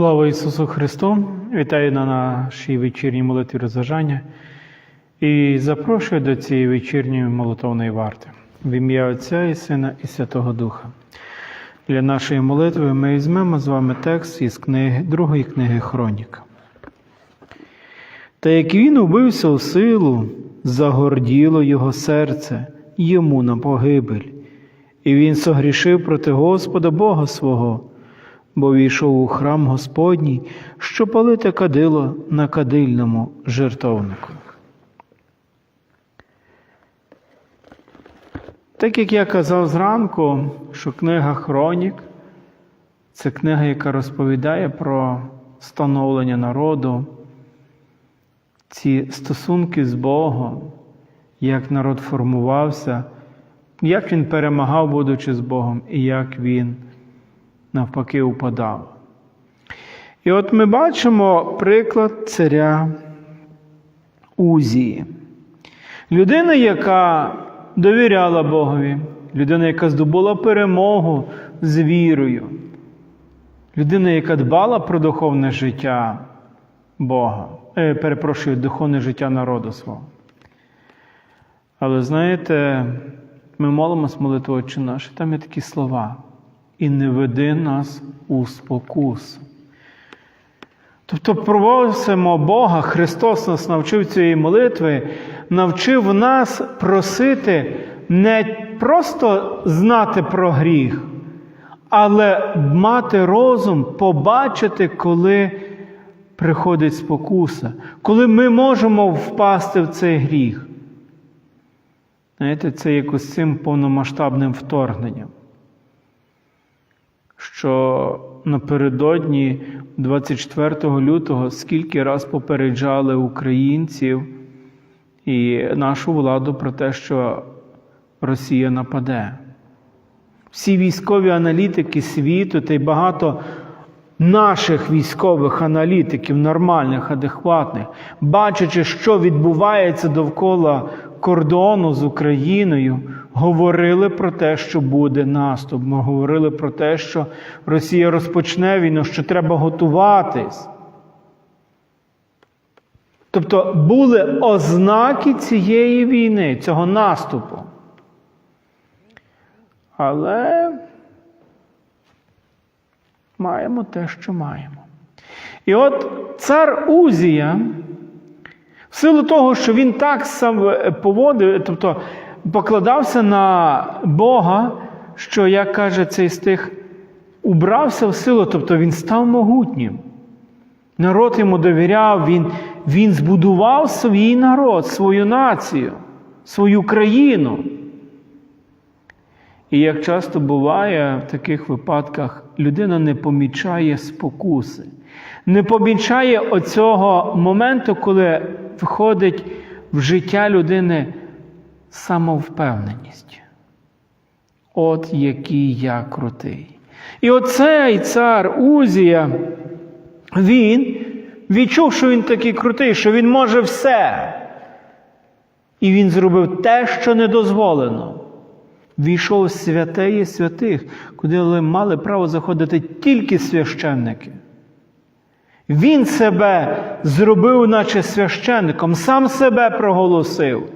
Слава Ісусу Христу! Вітаю на нашій вечірній молитві розважання і запрошую до цієї вечірньої молитовної варти в ім'я Отця і Сина і Святого Духа. Для нашої молитви ми візьмемо з вами текст із книги, другої книги Хроніка. Та як він убився у силу, загорділо його серце йому на погибель, і він согрішив проти Господа Бога свого бо війшов у храм Господній, що палити кадило на кадильному жертовнику. Так як я казав зранку, що книга Хронік це книга, яка розповідає про становлення народу, ці стосунки з Богом, як народ формувався, як він перемагав, будучи з Богом, і як він навпаки упадав. І от ми бачимо приклад царя Узії. Людина, яка довіряла Богові, людина, яка здобула перемогу з вірою, людина, яка дбала про духовне життя Бога, е, перепрошую, духовне життя народу свого. Але знаєте, ми молимось молитву Отче наш, і там є такі слова і не веди нас у спокусу. Тобто просимо Бога, Христос нас навчив цієї молитви, навчив нас просити не просто знати про гріх, але мати розум, побачити, коли приходить спокуса, коли ми можемо впасти в цей гріх. Знаєте, це якось цим повномасштабним вторгненням що напередодні 24 лютого скільки раз попереджали українців і нашу владу про те, що Росія нападе. Всі військові аналітики світу та й багато наших військових аналітиків, нормальних, адекватних, бачачи, що відбувається довкола кордону з Україною, говорили про те, що буде наступ. Ми говорили про те, що Росія розпочне війну, що треба готуватись. Тобто були ознаки цієї війни, цього наступу. Але маємо те, що маємо. І от цар Узія, в силу того, що він так сам поводив, тобто покладався на Бога, що, як каже цей стих, убрався в силу, тобто він став могутнім. Народ йому довіряв, він, він збудував свій народ, свою націю, свою країну. І як часто буває в таких випадках, людина не помічає спокуси, не помічає оцього моменту, коли входить в життя людини самовпевненість. От який я крутий. І оцей цар Узія, він відчув, що він такий крутий, що він може все. І він зробив те, що не дозволено. Війшов в святеє святих, куди мали право заходити тільки священники. Він себе зробив, наче священником, сам себе проголосив,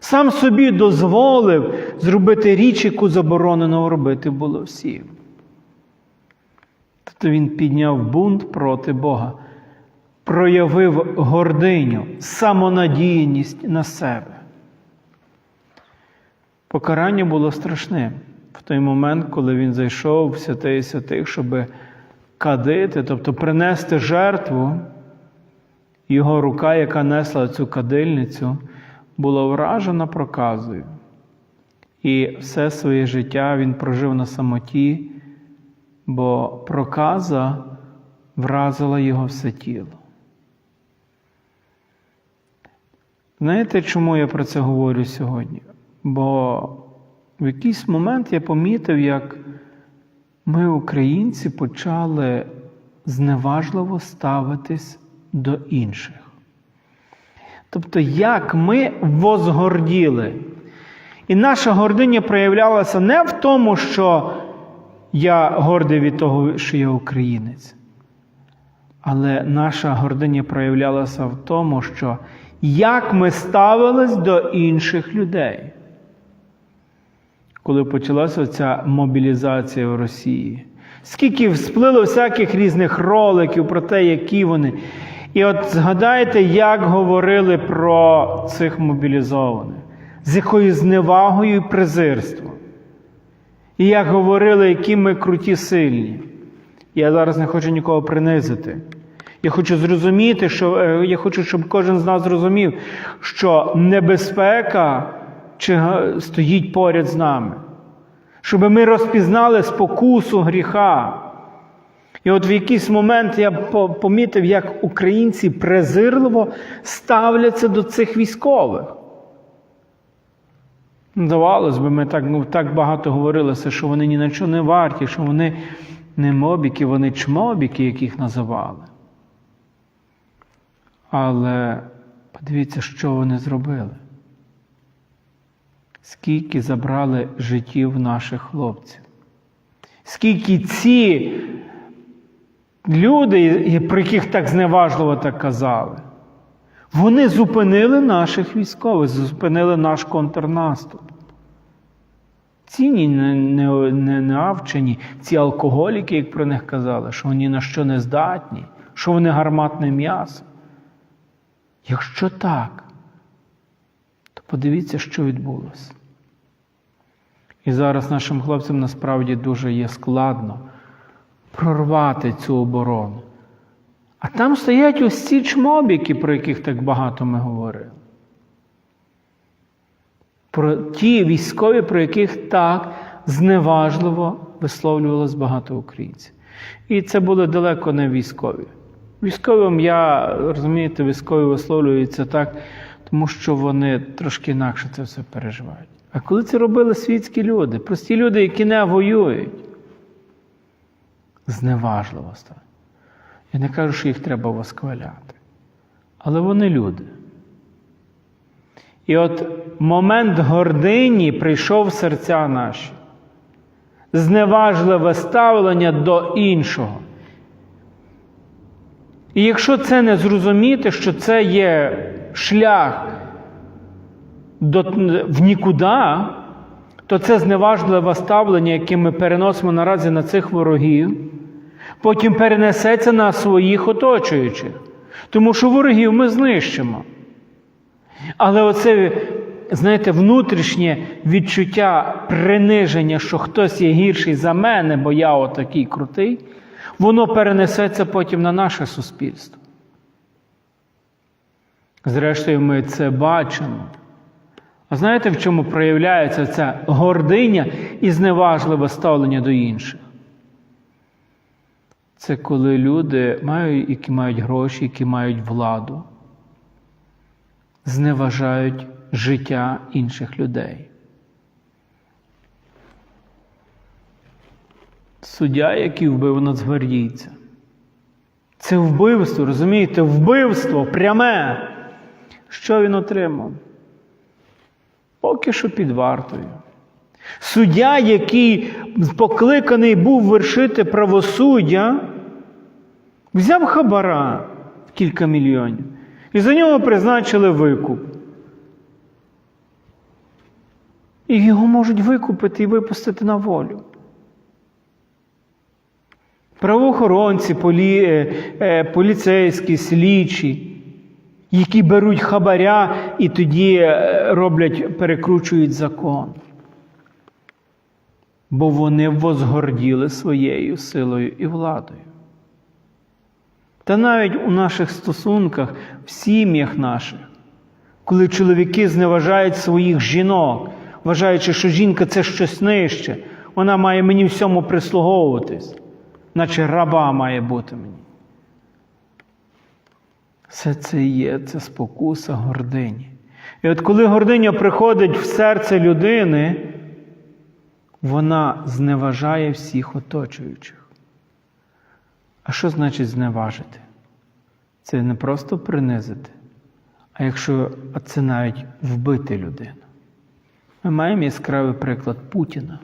сам собі дозволив зробити річ, яку заборонено робити було всім. Тобто він підняв бунт проти Бога, проявив гординю, самонадіяність на себе. Покарання було страшним в той момент, коли він зайшов в святий святих, щоб кадити, тобто принести жертву, його рука, яка несла цю кадильницю, була вражена проказою. І все своє життя він прожив на самоті, бо проказа вразила його все тіло. Знаєте, чому я про це говорю сьогодні? Бо в якийсь момент я помітив, як ми, українці, почали зневажливо ставитись до інших. Тобто, як ми возгорділи. І наша гординя проявлялася не в тому, що я гордий від того, що я українець, Але наша гординя проявлялася в тому, що як ми ставились до інших людей. Коли почалася ця мобілізація в Росії, скільки всплило всяких різних роликів про те, які вони. І от згадайте, як говорили про цих мобілізованих, з якою зневагою і презирством. І як говорили, які ми круті сильні. Я зараз не хочу нікого принизити. Я хочу зрозуміти, що е, я хочу, щоб кожен з нас зрозумів, що небезпека чи стоїть поряд з нами. Щоб ми розпізнали спокусу гріха. І от в якийсь момент я по- помітив, як українці презирливо ставляться до цих військових. Здавалось би, ми так, ну, так багато говорилося, що вони ні на що не варті, що вони не мобіки, вони чмобіки, яких називали. Але подивіться, що вони зробили. Скільки забрали життів наших хлопців. Скільки ці люди, про яких так зневажливо так казали, вони зупинили наших військових, зупинили наш контрнаступ. Ці не, не, не навчені, ці алкоголіки, як про них казали, що вони на що не здатні, що вони гарматне м'ясо. Якщо так, то подивіться, що відбулося. І зараз нашим хлопцям насправді дуже є складно прорвати цю оборону. А там стоять ось ці чмобіки, про яких так багато ми говорили. Про ті військові, про яких так зневажливо висловлювалось багато українців. І це були далеко не військові. Військовим я, розумієте, військові висловлюються так, тому що вони трошки інакше це все переживають. А коли це робили світські люди, прості люди, які не воюють, зневажливо. Я не кажу, що їх треба восхваляти. Але вони люди. І от момент гордині прийшов в серця наші. Зневажливе ставлення до іншого. І якщо це не зрозуміти, що це є шлях до, в нікуди, то це зневажливе ставлення, яке ми переносимо наразі на цих ворогів, потім перенесеться на своїх оточуючих. Тому що ворогів ми знищимо. Але оце, знаєте, внутрішнє відчуття приниження, що хтось є гірший за мене, бо я отакий крутий, воно перенесеться потім на наше суспільство. Зрештою, ми це бачимо. А знаєте, в чому проявляється ця гординя і зневажливе ставлення до інших? Це коли люди, мають, які мають гроші, які мають владу, зневажають життя інших людей. Суддя, який вбив нацгвардійця. Це вбивство, розумієте, вбивство пряме. Що він отримав? Поки що під вартою. Суддя, який покликаний був вершити правосуддя, взяв хабара в кілька мільйонів і за нього призначили викуп. І його можуть викупити і випустити на волю. Правоохоронці, полі, е, е, поліцейські, слідчі, які беруть хабаря і тоді е, роблять, перекручують закон. Бо вони возгорділи своєю силою і владою. Та навіть у наших стосунках, в сім'ях наших, коли чоловіки зневажають своїх жінок, вважаючи, що жінка це щось нижче, вона має мені всьому прислуговуватись, наче раба має бути мені. Все це є, це спокуса гордині. І от коли гординя приходить в серце людини, вона зневажає всіх оточуючих. А що значить зневажити? Це не просто принизити, а якщо а це навіть вбити людину. Ми маємо яскравий приклад Путіна,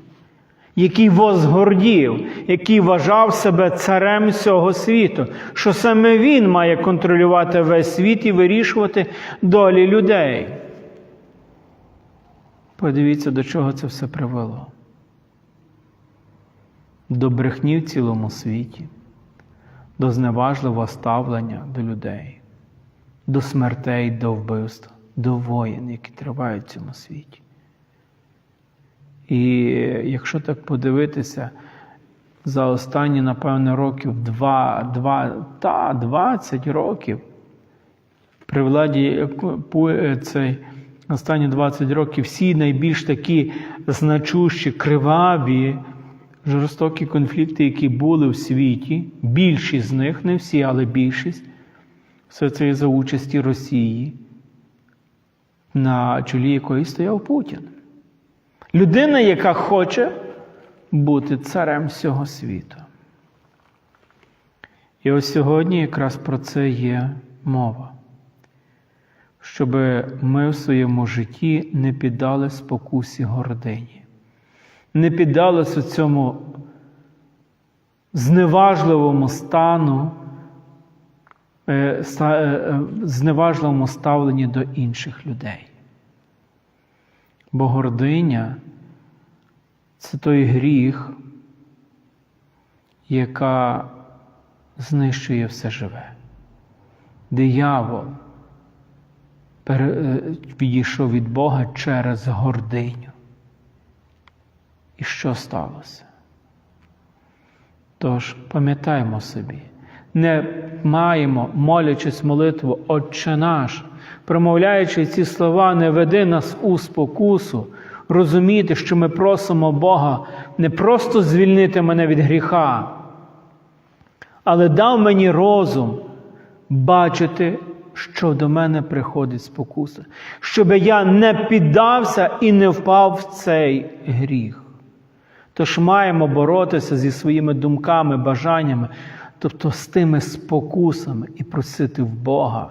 який возгордів, який вважав себе царем цього світу, що саме він має контролювати весь світ і вирішувати долі людей. Подивіться, до чого це все привело. До брехні в цілому світі, до зневажливого ставлення до людей, до смертей, до вбивств, до воїн, які тривають в цьому світі. І якщо так подивитися, за останні, напевно, років 2, 2 та 20 років при владі цей, останні 20 років всі найбільш такі значущі, криваві, жорстокі конфлікти, які були в світі, більшість з них, не всі, але більшість, все це за участі Росії, на чолі якої стояв Путін. Людина, яка хоче бути царем всього світу. І ось сьогодні якраз про це є мова. Щоб ми в своєму житті не піддали спокусі гордині, не піддалися цьому зневажливому стану, е, е, е, зневажливому ставленні до інших людей. Бо гординя це той гріх, яка знищує все живе. Диявол е, відійшов від Бога через гординю. І що сталося? Тож пам'ятаємо собі, не маємо, молячись молитву Отче наш, промовляючи ці слова, не веди нас у спокусу, розуміти, що ми просимо Бога не просто звільнити мене від гріха, але дав мені розум бачити, що до мене приходить спокуса, щоб я не піддався і не впав в цей гріх. Тож маємо боротися зі своїми думками, бажаннями, тобто з тими спокусами і просити в Бога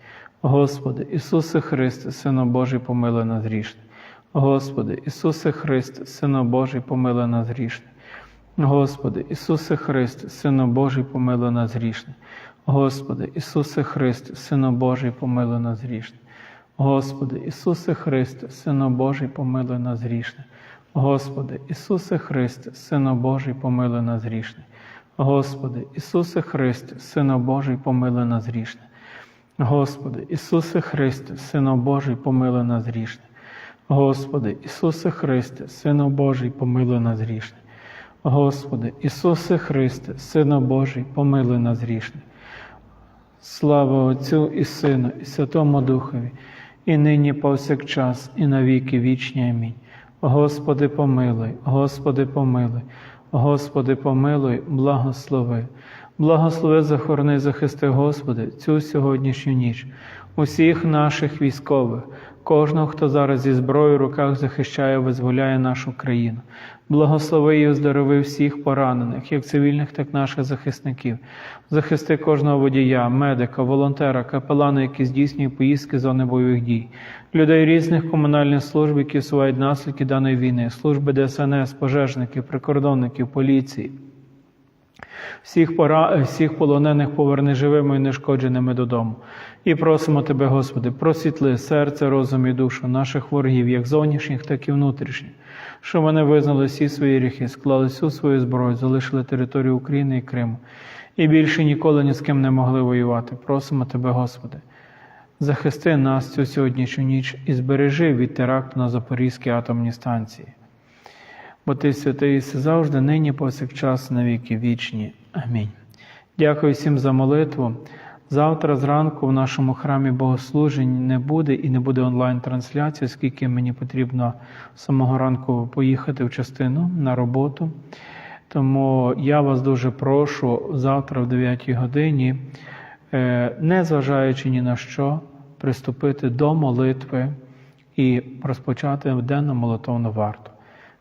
Господи, Ісусе Христе, Сину Божий, помилуй нас грішне. Господи, Ісусе Христе, Сину Божий, помилуй нас грішне. Господи, Ісусе Христе, Сину Божий, помилуй нас грішне. Господи, Ісусе Христе, Сину Божий, помилуй нас грішне. Господи, Ісусе Христе, Сину Божий, помилуй нас грішне. Господи, Ісусе Христе, Сину Божий, помилуй нас грішне. Господи, Ісусе Христе, Сину Божий, помилуй нас грішне. Господи, Ісусе Христе, Сину Божий, помилуй нас грішне. Господи, Ісусе Христе, Сину Божий, помилуй нас грішне. Господи, Ісусе Христе, Сину Божий, помилуй нас грішне. Слава Отцю і Сину, і Святому Духові, і нині повсякчас, і навіки вічні. Амінь. Господи, помилуй, Господи, помилуй, Господи, помилуй, благослови. Благослови, захорони, захисти, Господи, цю сьогоднішню ніч, усіх наших військових, кожного, хто зараз зі зброєю в руках захищає, визволяє нашу країну. Благослови і оздорови всіх поранених, як цивільних, так і наших захисників. Захисти кожного водія, медика, волонтера, капелана, які здійснюють поїздки зони бойових дій, людей різних комунальних служб, які усувають наслідки даної війни, служби ДСНС, пожежників, прикордонників, поліції. Всіх, пора, всіх полонених поверни живими і нешкодженими додому. І просимо Тебе, Господи, просвітли серце, розум і душу наших ворогів, як зовнішніх, так і внутрішніх, що вони визнали всі свої гріхи, склали всю свою зброю, залишили територію України і Криму, і більше ніколи ні з ким не могли воювати. Просимо Тебе, Господи, захисти нас цю сьогоднішню ніч і збережи від теракту на Запорізькій атомній станції. Бо ти святий єси завжди, нині, повсякчас, навіки вічні. Амінь. Дякую всім за молитву, Завтра зранку в нашому храмі богослужень не буде і не буде онлайн-трансляції, оскільки мені потрібно з самого ранку поїхати в частину на роботу. Тому я вас дуже прошу завтра в 9 годині, е, не зважаючи ні на що, приступити до молитви і розпочати денну молитовну варту.